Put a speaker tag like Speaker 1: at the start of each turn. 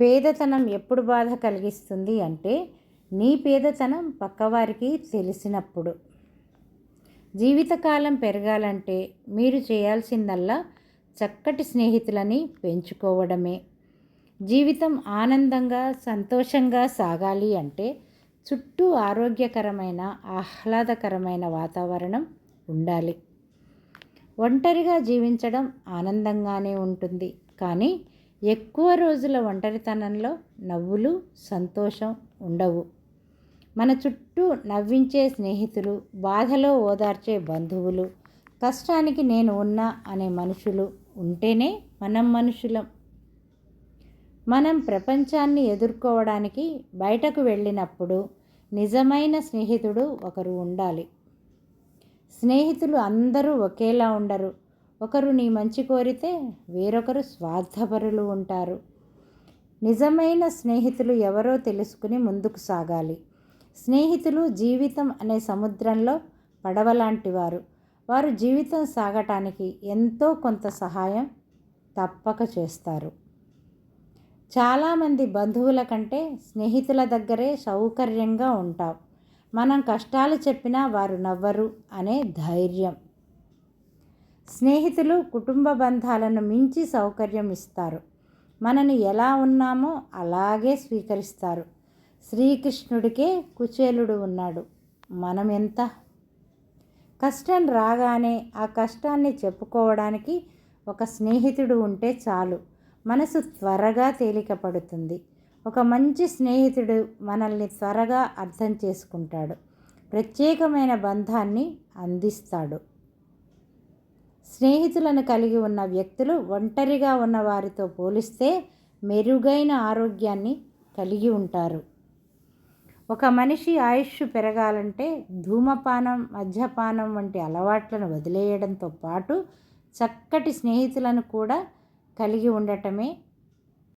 Speaker 1: పేదతనం ఎప్పుడు బాధ కలిగిస్తుంది అంటే నీ పేదతనం పక్కవారికి తెలిసినప్పుడు. జీవితకాలం పెరగాలంటే మీరు చేయాల్సిందల్లా చక్కటి స్నేహితులని పెంచుకోవడమే. జీవితం ఆనందంగా సంతోషంగా సాగాలి అంటే చుట్టూ ఆరోగ్యకరమైన ఆహ్లాదకరమైన వాతావరణం ఉండాలి. ఒంటరిగా జీవించడం ఆనందంగానే ఉంటుంది. కానీ ఎక్కువ రోజుల ఒంటరితనంలో నవ్వులు సంతోషం ఉండవు. మన చుట్టూ నవ్వించే స్నేహితులు బాధలో ఓదార్చే బంధువులు కష్టానికి నేను ఉన్నా అనే మనుషులు ఉంటేనే మనం మనుషులం. మనం ప్రపంచాన్ని ఎదుర్కోవడానికి బయటకు వెళ్ళినప్పుడు నిజమైన స్నేహితుడు ఒకరు ఉండాలి. స్నేహితులు అందరూ ఒకేలా ఉండరు. ఒకరు నీ మంచి కోరితే వేరొకరు స్వార్థపరులు ఉంటారు. నిజమైన స్నేహితులు ఎవరో తెలుసుకుని ముందుకు సాగాలి. స్నేహితులు జీవితం అనే సముద్రంలో పడవలాంటి వారు వారు జీవితం సాగటానికి ఎంతో కొంత సహాయం తప్పక చేస్తారు. చాలామంది బంధువుల కంటే స్నేహితుల దగ్గరే సౌకర్యంగా ఉంటాం. మనం కష్టాలు చెప్పినా వారు నవ్వరు అనే ధైర్యం. స్నేహితులు కుటుంబ బంధాలను మించి సౌకర్యం ఇస్తారు. మనని ఎలా ఉన్నామో అలాగే స్వీకరిస్తారు. శ్రీకృష్ణుడికే కుచేలుడు ఉన్నాడు. మనం ఎంత కష్టం రాగానే ఆ కష్టాన్ని చెప్పుకోవడానికి ఒక స్నేహితుడు ఉంటే చాలు. మనసు త్వరగా తేలికపడుతుంది. ఒక మంచి స్నేహితుడు మనల్ని త్వరగా అర్థం చేసుకుంటాడు. ప్రత్యేకమైన బంధాన్ని అందిస్తాడు. స్నేహితులను కలిగి ఉన్న వ్యక్తులు ఒంటరిగా ఉన్న వారితో పోలిస్తే మెరుగైన ఆరోగ్యాన్ని కలిగి ఉంటారు. ఒక మనిషి ఆయుష్ పెరగాలంటే ధూమపానం మద్యపానం వంటి అలవాట్లను వదిలేయడంతో పాటు చక్కటి స్నేహితులను కూడా కలిగి ఉండటమే